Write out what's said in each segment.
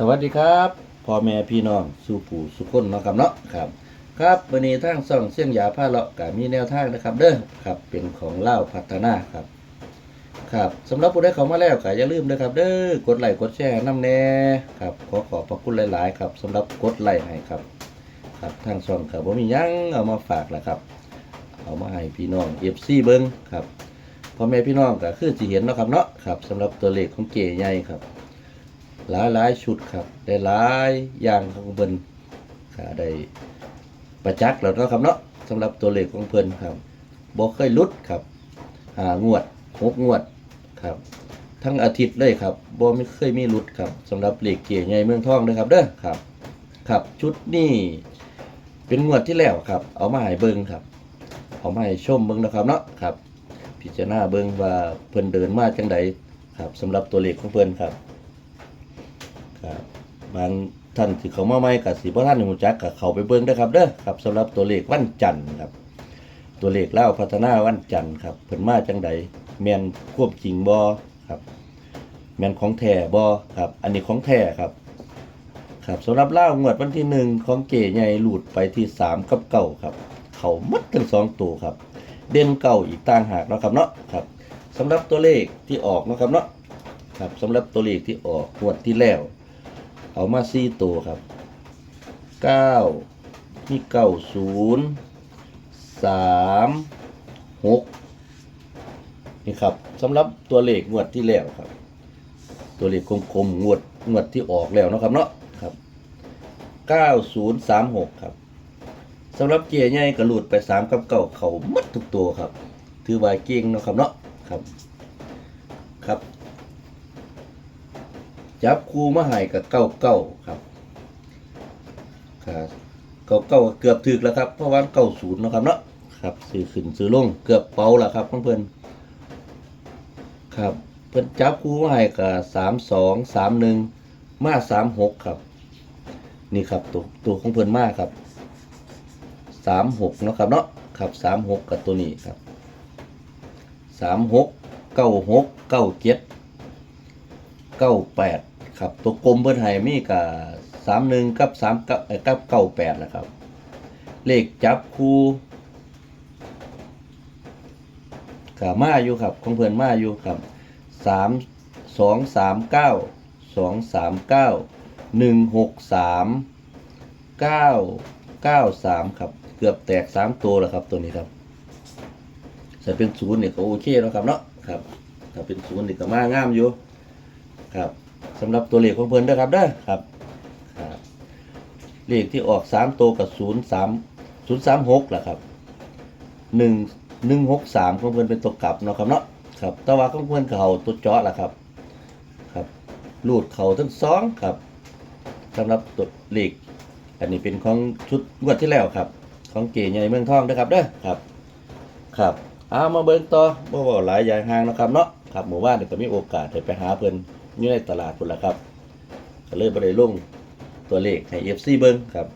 สวัสดีครับพ่อแม่พี่น้องสู่ปู่สุคนเนาะครับเนาะครับ ครับวันนี้ทางซ่องเสี่ยงยาผ้าเลาะก็มีแนวทางนะครับ เด้อครับเป็นของเล่าพัฒนาครับ ครับสำหรับผู้ได้เข้ามาแล้วก็อย่าลืมนะครับ เด้อกดไลค์กดแชร์น้ำแน่ครับขอขอบพระคุณหลาย ๆ ครับสำหรับกดไลค์ให้ครับ ครับทางซ่องครับผมมียังเอามาฝากแล้วครับ เอามาให้พี่น้องเอฟซีเบิ้งครับพ่อแม่พี่น้องก็คือสิเห็นเนาะครับเนาะครับสำหรับตัวเลขของเก๋ใหญ่ครับ หลายหลายชุดครับได้หลายอย่างของเพิ่นก็ได้ประจักษ์แล้วเนาะครับเนาะสำหรับตัวเลขของเพิ่นครับบ่เคยลุดครับหางวดหกงวดครับ ทั้งอาทิตย์เลยครับบ่ไม่เคยมีลุดครับสำหรับเลขเกี่ยร์ใหญ่เมืองทองนะครับเด้อครับ ครับชุดนี้เป็นงวดที่แล้วครับ เอามาให้เบิ่งครับ เอามาให้ชมเบิ่งนะครับเนาะครับ พิจารณาเบิ่งว่าเพิ่นเดินมาจังใดครับสำหรับตัวเลขของเพิ่นครับ ครับบางท่านที่เขามาใหม่กับสีพ่อท่านหูจักกับเขาไปเบิ้งได้อครับเด้อครับสำหรับตัวเลขวันจันทร์ครับ ตัวเลขเล่าพัฒนาวันจันทร์ครับเพิ่นมาจังใดแมนควบจริงบอครับแมนของแท้บอครับ อันนี้ของแท้ครับ ครับสำหรับเล่างวดวันที่หนึ่งของเก๋ใหญ่หลุดไปที่สามกับเก่าครับ เขามัดทั้งสองตัวครับ เด่นเก่าอีกต่างหากนะครับเนาะครับสำหรับตัวเลขที่ออกนะครับเนาะครับสำหรับตัวเลขที่ออกงวดที่แล้ว เอามาสี่ตัวครับเก้ามีเก้าศูนย์สามหกนี่ครับสำหรับตัวเลขงวดที่แล้วครับ ตัวเลขกลมๆงวดงวดที่ออกแล้วนะครับเนาะครับเก้าศูนย์สามหกครับสำหรับเกียร์ใหญ่กระหลุดไปสามกับเก้าเขามัดทุกตัวครับ ถือว่าเก่งนะครับเนาะครับ ครับ จับคู่มาให้กับเก้าเก้าครับครับเก้าเก้าเกือบถึกแล้วครับ เพราะว่าเก้าศูนย์นะครับเนาะครับซื้อขึ้นซื้อลงเกือบเป่าแล้วครับเพื่อนๆครับเพิ่นจับคู่มาให้กับสามสองสามหนึ่งมาสามหกครับ นี่ครับตัวตัวของเพิ่อนมาครับสามหกเนาะครับเนาะครับสามหกกับตัวนี้ครับสามหกเก้าหกเก้าเจ็ดเก้าแปด ครับตัวกลมเบิ้นไห้มีกับสามหนึ่งกับสามกับเกับเก้าแปดแหละครับ เลขจับคู่กับมาอยู่ครับของเพื่อนมาอยู่ครับสามสองสามเก้าสองสามเก้าหนึ่งหกสามเก้าเก้าสามครับ เกือบแตกสามตัวแล้วครับตัวนี้ครับถ้าเป็นศูนย์เนี่ยก็โอเคแล้วครับเนาะครับถ้าเป็นศูนย์เนี่ยก็มางามอยู่ครับ สำหรับตัวเลขของเพิ่นเด้อครับเด้อครับครับเลขที่ออกสามตัวกับศูนย์สามศูนย์สามหกแหละครับหนึ่งหนึ่งหกสามของเพิ่นเป็นตัวกลับเนาะครับเนาะครับแต่ว่าของเพิ่นเขาตัวเจาะแหละครับครับรูดเขาทั้งสองครับสำหรับตัวเลขอันนี้เป็นของชุดงวดที่แล้วครับ ของเก๋ใหญ่เมืองทองเด้อครับเด้อครับ ครับเอามาเบิ่งต่อบ่เว้าหลายยางห่างนะครับเนาะครับหมู่บ้านนี่ก็มีโอกาสได้ไปหาเพิ่น อยู่ในตลาดพุ่นละครับก็เลยบ่ได้ลงตัวเลขให้ FC เบิ่งครับ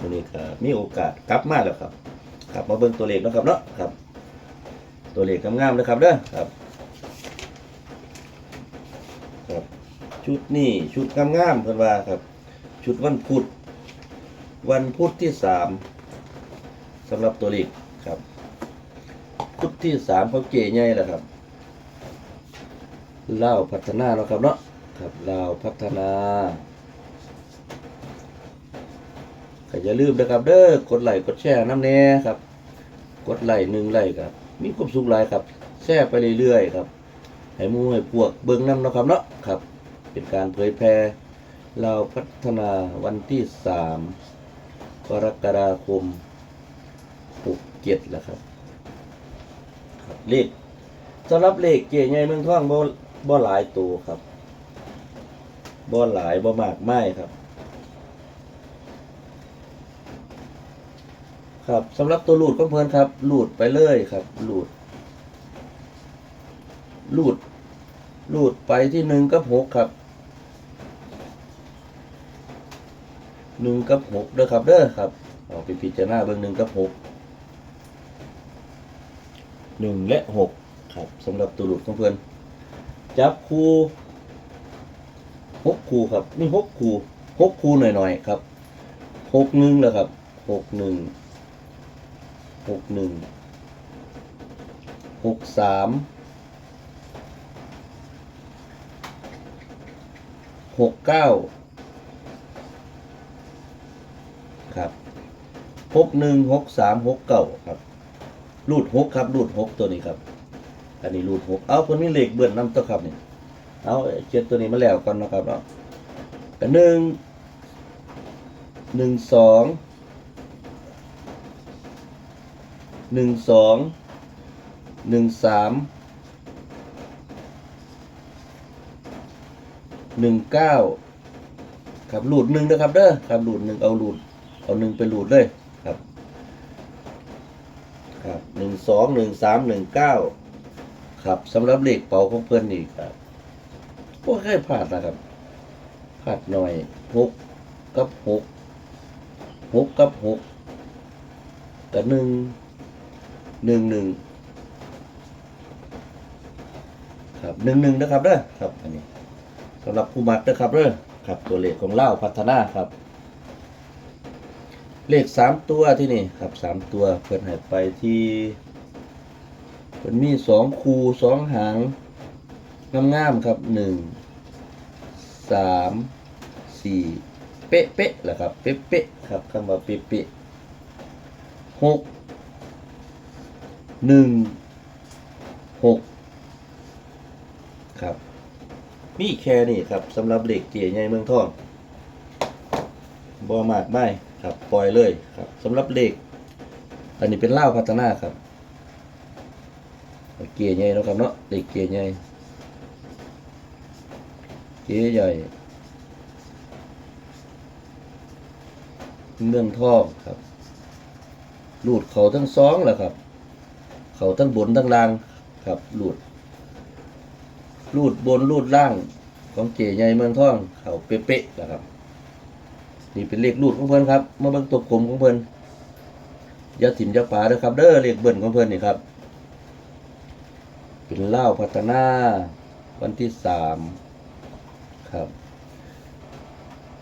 มื้อนี้ก็มีโอกาสกลับมาแล้วครับครับมาเบิ่งตัวเลขนะครับเนาะครับ ตัวเลขงามๆเลยครับเด้อครับครับ ชุดนี้ชุดงามๆเพิ่นว่าครับ ชุดวันพุธวันพุธที่สามสำหรับตัวเลขครับพุธที่สามเขาเก๋ใหญ่แล้วครับ เล่าวพัฒนาเนาะครับเนาะครับลาวพัฒนาก็อย่าลืมนะครับเด้อกดไลค์กดแชร์น้ำแน่ครับ กดไลค์หนึ่งไลค์ครับ มีความสุขหลายครับ แชร์ไปเรื่อยๆครับให้หมูให้พวกเบิ่งน้ำเนาะครับเนาะครับ เป็นการเผยแพร่ลาวพัฒนาวันที่สามกรกฎาคมหกเจ็ดแล้วครับ เลขสำหรับเลขเก๋ใหญ่เมืองท่องโบ บ่หลายตัวครับบ่หลายบ่มากไม่ครับ ครับสำหรับตัวหลูดของเพลินครับหลูดไปเลยครับหลูดหลูดหลูดไปที่หนึ่งกับหกครับหนึ่งกับหกเด้อครับเด้อครับเอาไปพิจารณาเบิ่งหนึ่งกับหกหนึ่งและหกครับสำหรับตัวหลุดของเพื่อน จับคูหกคูครับมีหกคูหกคูหน่อยๆครับหกหนึ่งแล้วครับหกหนึ่งหกหนึ่งหกสามหกเก้าครับหกหนึ่งหกสามหกเก้าครับรูดหกครับรูดหกตัวนี้ครับ อันนี้รูดหกเอาคนนี้เหล็กเบื่อนน้ำตัวครับนี่เอาเขียนตัวนี้มาแล้วก่อนนะครับเนาะกันหนึ่งหนึ่งสองหนึ่งสองหนึ่งสามหนึ่งเก้าครับหลุดหนึ่งนะครับเด้อครับหลุดหนึ่งเอาหลุดเอาหนึ่งไปหลุดเลยครับ ครับหนึ่งสองหนึ่งสามหนึ่งเก้า ครับสำหรับเลขเป่าของเพื่อนนี่ครับพวกเคยพลาดนะครับพลาดหน่อยหกกับหกหกกับหกกับหนึ่งหนึ่งหนึ่งครับหนึ่งหนึ่งนะครับเด้อครับอันนี้สำหรับผู้มักนะครับเด้อครับตัวเลขของเล่าพัฒนาครับ เลขสามตัวที่นี่ครับสามตัวเพิ่อนให้ไปที่ มันมีสองคูสองหางงามๆครับหนึ่งสามสี่เป๊ะเป๊ะแหละครับ เป๊ะเป๊ะครับคำว่าเป๊ะเป๊ะหกหนึ่งหกครับมีแค่นี้ครับสำหรับเหล็กเจี๋ยใหญ่เมืองทองบ่มากไม่ครับปล่อยเลยครับสำหรับเหล็ก อันนี้เป็นเหล้าพัฒนาครับ เกียร์ใหญ่เนาะครับเนาะเด็กเกียร์ใหญ่เกียร์ใหญ่เมืองทองครับหลุดเขาทั้งสองแหละครับ เขาทั้งบนทั้งล่างครับหลุดหลุดบนหลุดล่างของเกียร์ใหญ่เมืองทอง เขาเป๊ะๆแหละครับ นี่เป็นเลขหลุดของเพิ่อนครับมาเบิ่งตัวกลมของเพิ่อนยาถิ่มยาป่าเด้อครับเด้อเลขเบิ่นของเพิ่อนนี่ครับ เล่าพัฒนาวันที่สามครับ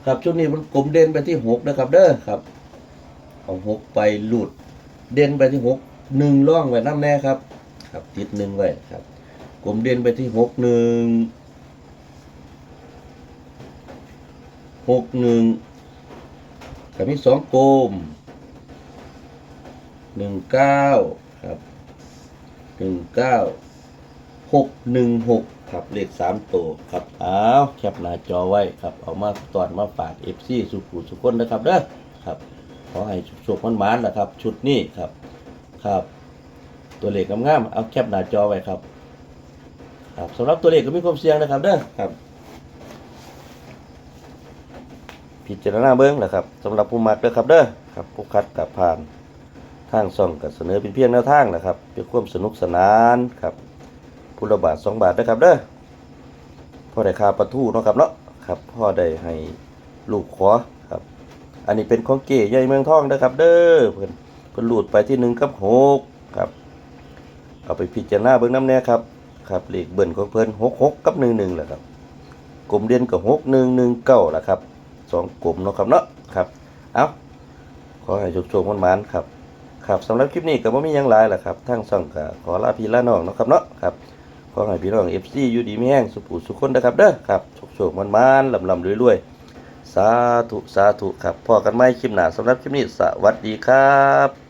ครับช่วงนี้มันกลมเด่นไปที่หกนะครับ เด้อครับเอาหกไปหลุด เด่นไปที่หกหนึ่งร่องไว้น้ำแน่ครับ ครับติดหนึ่งไว้ครับกลมเด่นไปที่หกหนึ่งหกหนึ่งกับมีสองกลมหนึ่งเก้าครับหนึ่งเก้า หกหนึ่งหกครับเลขสามตัวครับอ้าวแคปหน้าจอไว้ครับเอามาตอนมาฝากเอฟซีสุขุสุขคนนะครับเด้อครับขอให้สุขมันมานๆนะครับ ชุดนี้ครับครับ ตัวเลขงามๆเอาแคปหน้าจอไว้ครับ ครับสำหรับตัวเลขก็มีความเสี่ยงนะครับเด้อครับพิจารณาเบิ้งนะครับสำหรับผู้มักเด้อครับเด้อครับผู้คัดกับผ่านทางซ่องกับเสนอเป็นเพียงแนวทางนะครับเพื่อความสนุกสนานครับ พุละบาทสองบาทนะครับเด้อพ่อได้ค่าประทูเนาะครับเนาะครับพ่อได้ให้ลูกขอครับ อันนี้เป็นของเก๋ใหญ่เมืองทองนะครับ เด้อเพิ่นเพิ่นหลุดไปที่หนึ่งกับหกครับ เอาไปพิจารณาเบิ่งน้ำแน่ครับครับเลขเบิ่นของเพิ่นหกหกกับหนึ่งหนึ่งแหละครับกลมเด่นกับหกหนึ่งหนึ่งเก้าแหละครับสองกลมเนาะครับเนาะครับเอาขอให้โชคๆมันมันๆครับครับสำหรับคลิปนี้ก็บ่มีหยังหลายแหละครับทั้งสองก็ขอลาพี่ลาน้องเนาะครับเนาะครับ ขอให้พี่น้องเอฟซีอยู่ดีมีแห้งสุขุสุขคนนะครับเด้อครับโชคๆมันๆลำๆรวยๆสาธุสาธุครับพอกันไม่คลิปหนาสำหรับคลิปนี้สวัสดีครับ